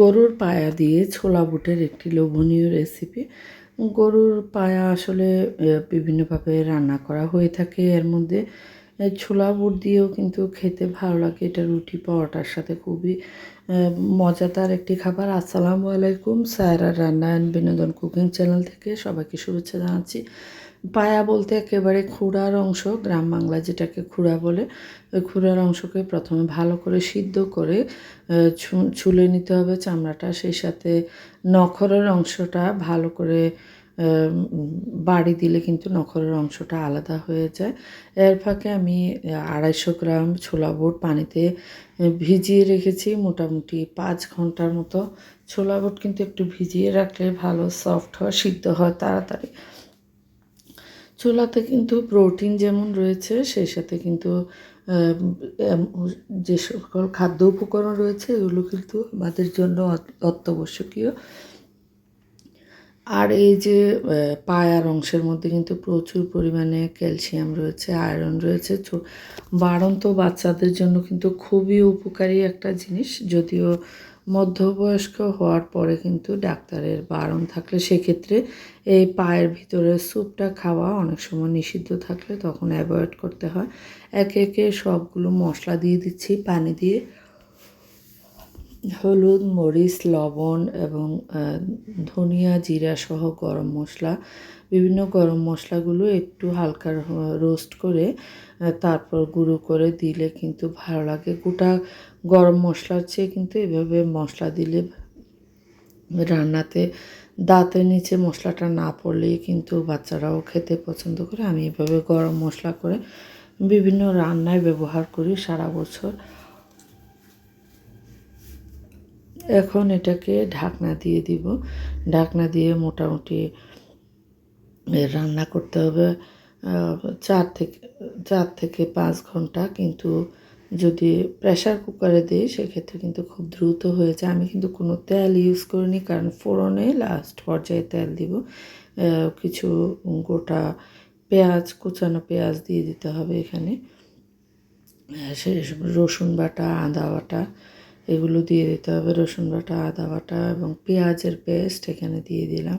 গরুর পায়া দিয়ে ছোলা বুটের একটি লোভনীয় রেসিপি গরুর পায়া আসলে বিভিন্নভাবে রান্না করা হয়ে থাকে এর মধ্যে। ছোলা বুট দিয়েও কিন্তু খেতে ভালো লাগে, এটা রুটি পরোটার সাথে খুবই মজাদার একটি খাবার। আসসালামু আলাইকুম, সায়রা রান্না অ্যান্ড বিনোদন কুকিং চ্যানেল থেকে সবাইকে শুভেচ্ছা জানাচ্ছি। পায়া বলতে একেবারে খুঁড়ার অংশ, গ্রাম বাংলা যেটাকে খুঁড়া বলে, ওই খুঁড়ার অংশকে প্রথমে ভালো করে সিদ্ধ করে ছুলে নিতে হবে চামড়াটা, সেই সাথে নখরের অংশটা ভালো করে বাড়ি দিলে কিন্তু নখরের অংশটা আলাদা হয়ে যায়। এর ফাঁকে আমি আড়াইশো গ্রাম ছোলা বুট পানিতে ভিজিয়ে রেখেছি, মোটামুটি পাঁচ ঘণ্টার মতো। ছোলা বুট কিন্তু একটু ভিজিয়ে রাখলে ভালো সফট হয়, সিদ্ধ হয় তাড়াতাড়ি। ছোলাতে কিন্তু প্রোটিন যেমন রয়েছে, সেই সাথে কিন্তু যে সকল খাদ্য উপকরণ রয়েছে, এগুলো কিন্তু আমাদের জন্য অত- অত্যাবশ্যকীয়। আর এই যে পায়ার অংশের মধ্যে কিন্তু প্রচুর পরিমাণে ক্যালসিয়াম রয়েছে, আয়রন রয়েছে বাড়ন্ত বাচ্চাদের জন্য কিন্তু খুবই উপকারী একটা জিনিস, যদিও মধ্যবয়স্ক হওয়ার পরে কিন্তু ডাক্তারের বারণ থাকলে সেক্ষেত্রে এই পায়ের ভিতরে স্যুপটা খাওয়া অনেক সময় নিষিদ্ধ থাকলে তখন অ্যাভয়েড করতে হয়। একে একে সবগুলো মশলা দিয়ে দিচ্ছি, পানি দিয়ে। হলুদ, মরিচ, লবণ এবং ধনিয়া, জিরা সহ গরম মশলা, বিভিন্ন গরম মশলাগুলো একটু হালকা রোস্ট করে তারপর গুঁড়ো করে দিলে কিন্তু ভালো লাগে। গোটা গরম মশলার চেয়ে কিন্তু এভাবে মশলা দিলে রান্নাতে দাঁতের নিচে মশলাটা না পড়লেই কিন্তু বাচ্চারাও খেতে পছন্দ করে। আমি এভাবে গরম মশলা করে বিভিন্ন রান্নায় ব্যবহার করি সারা বছর। এখন এটাকে ঢাকনা দিয়ে দিব। ঢাকনা দিয়ে মোটামুটি রান্না করতে হবে চার থেকে চার থেকে পাঁচ ঘণ্টা। কিন্তু যদি প্রেশার কুকারে দিই, সেক্ষেত্রে কিন্তু খুব দ্রুত হয়ে যায়। আমি কিন্তু কোনো তেল ইউজ করিনি, কারণ ফোড়নে লাস্ট পর্যায়ে তেল দিব। কিছু গোটা পেঁয়াজ, কুচানো পেঁয়াজ দিয়ে দিতে হবে এখানে। সে রসুন বাটা, আদা বাটা এগুলো দিয়ে দিতে হবে। রসুন বাটা, আদা বাটা এবং পেঁয়াজের পেস্ট এখানে দিয়ে দিলাম।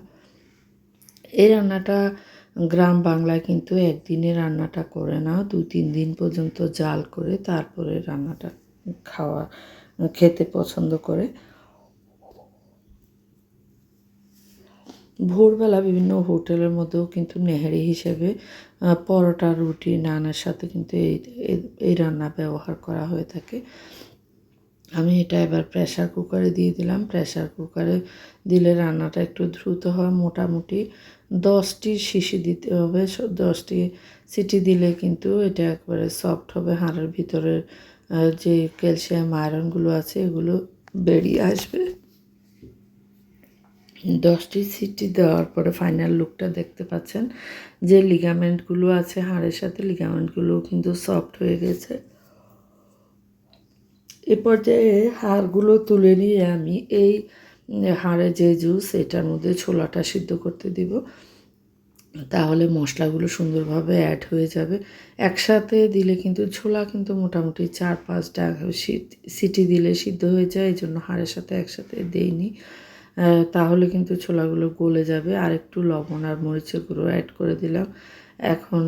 এই রান্নাটা গ্রাম বাংলায় কিন্তু একদিনে রান্নাটা করে না। দু তিন দিন পর্যন্ত জাল করে তারপরে রান্নাটা খাওয়া, খেতে পছন্দ করে। ভোরবেলা বিভিন্ন হোটেলের মধ্যেও কিন্তু নেহারি হিসেবে পরোটা, রুটি, নানার সাথে কিন্তু এই, এই- এই রান্না ব্যবহার করা হয়ে থাকে। আমি এটা এবার প্রেসার কুকারে দিয়ে দিলাম। প্রেসার কুকারে দিলে রান্নাটা একটু দ্রুত হয়। মোটামুটি দশটি শিশি দিতে হবে। দশটি সিটি দিলে কিন্তু এটা একবারে সফট হবে। হাড়ের ভিতরের যে ক্যালসিয়াম আয়রনগুলো আছে, এগুলো বেরিয়ে আসবে। দশটি সিটি দেওয়ার পরে ফাইনাল লুকটা দেখতে পাচ্ছেন। যে লিগামেন্টগুলো আছে হাড়ের সাথে লিগামেন্টগুলো কিন্তু সফট হয়ে গেছে। এ পর্যায়ে হাড়গুলো তুলে নিয়ে আমি এই হাড়ে যে জুস, এটার মধ্যে ছোলাটা সিদ্ধ করতে দিব। তাহলে মশলাগুলো সুন্দরভাবে অ্যাড হয়ে যাবে। একসাথে দিলে কিন্তু ছোলা কিন্তু মোটামুটি চার পাঁচটা সিট- দিলে সিদ্ধ হয়ে যায় এই জন্য হাড়ের সাথে একসাথে দেইনি। তাহলে কিন্তু ছোলাগুলো গলে যাবে। আর একটু লবণ আর মরিচের গুঁড়ো অ্যাড করে দিলাম। এখন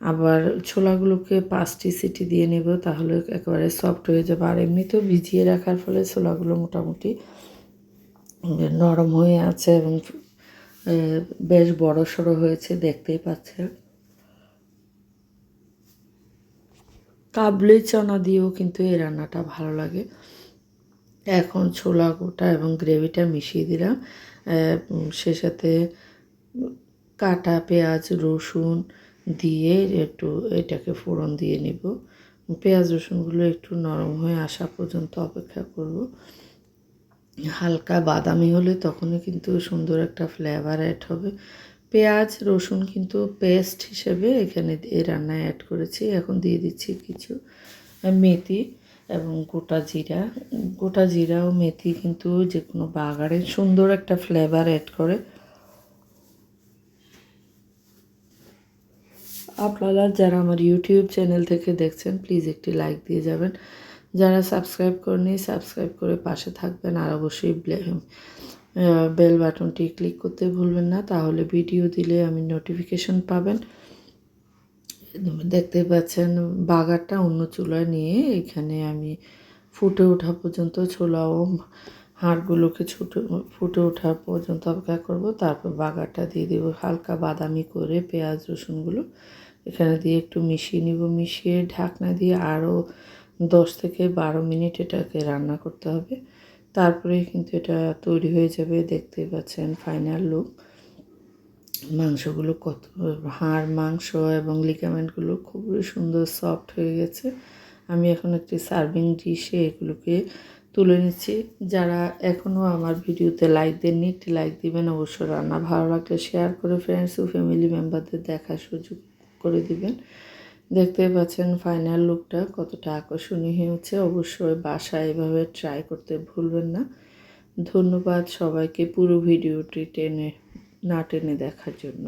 আবার ছোলাগুলোকে পাঁচটি সিটি দিয়ে নেব, তাহলে একেবারে সফট হয়ে যাবে। আর এমনিতেও ভিজিয়ে রাখার ফলে ছোলাগুলো মোটামুটি নরম হয়ে আছে এবং বেশ বড় সড়ো হয়েছে, দেখতেই পাচ্ছেন। কাবলি চানা দিয়েও কিন্তু এই রান্নাটা ভালো লাগে। এখন ছোলা গোটা এবং গ্রেভিটা মিশিয়ে দিলাম। সে সাথে কাটা পেঁয়াজ, রসুন দিয়ে একটু এটাকে ফোড়ন দিয়ে নিব। পেঁয়াজ রসুনগুলো একটু নরম হয়ে আসা পর্যন্ত অপেক্ষা করব। হালকা বাদামি হলে তখনই কিন্তু সুন্দর একটা ফ্লেভার অ্যাড হবে। পেঁয়াজ, রসুন কিন্তু পেস্ট হিসেবে এখানে এই রান্নায় অ্যাড করেছি। এখন দিয়ে দিচ্ছি কিছু মেথি এবং গোটা জিরা। গোটা জিরা ও মেথি কিন্তু যে কোনো বাগারে সুন্দর একটা ফ্লেভার অ্যাড করে। আপনারা যারা আমার ইউটিউব চ্যানেল থেকে দেখছেন প্লিজ একটি লাইক দিয়ে যাবেন। যারা সাবস্ক্রাইব করেনি সাবস্ক্রাইব করে পাশে থাকবেন আর অবশ্যই বেল বাটনটি ক্লিক করতে ভুলবেন না। তাহলে ভিডিও দিলে আমি নোটিফিকেশন পাবেন। দেখতে পাচ্ছেন বাগারটা অন্য চুলায় নিয়ে এখানে আমি ফুটে ওঠা পর্যন্ত ছোলা ও হাড়গুলোকে ছুটে, ফুটে ওঠা পর্যন্ত অপেক্ষা করব। তারপর বাগারটা দিয়ে দেবো হালকা বাদামি করে পেঁয়াজ রসুনগুলো। এখানে দিয়ে একটু মিশিয়ে নিব, মিশিয়ে ঢাকনা দিয়ে আরও দশ থেকে বারো মিনিট এটাকে রান্না করতে হবে। তারপরে কিন্তু এটা তৈরি হয়ে যাবে দেখতে পাচ্ছেন ফাইনাল লুক মাংসগুলো কত, হাড়, মাংস এবং লিগামেন্টগুলো খুবই সুন্দর সফট হয়ে গেছে। আমি এখন একটি সার্ভিং ডিশে এগুলোকে তুলে নিচ্ছি। যারা এখনও আমার ভিডিওতে লাইক দেননি, একটি লাইক দিবেন। অবশ্যই রান্না ভালো লাগলে শেয়ার করে ফ্রেন্ডস ও ফ্যামিলি মেম্বারদের দেখার সুযোগ করে দিবেন। দেখতে পাচ্ছেন ফাইনাল লুকটা কতটা আকর্ষণীয় হয়েছে। অবশ্যই বাসা এভাবে ট্রাই করতে ভুলবেন না। ধন্যবাদ সবাইকে পুরো ভিডিওটি টেনে, না টেনে দেখার জন্য।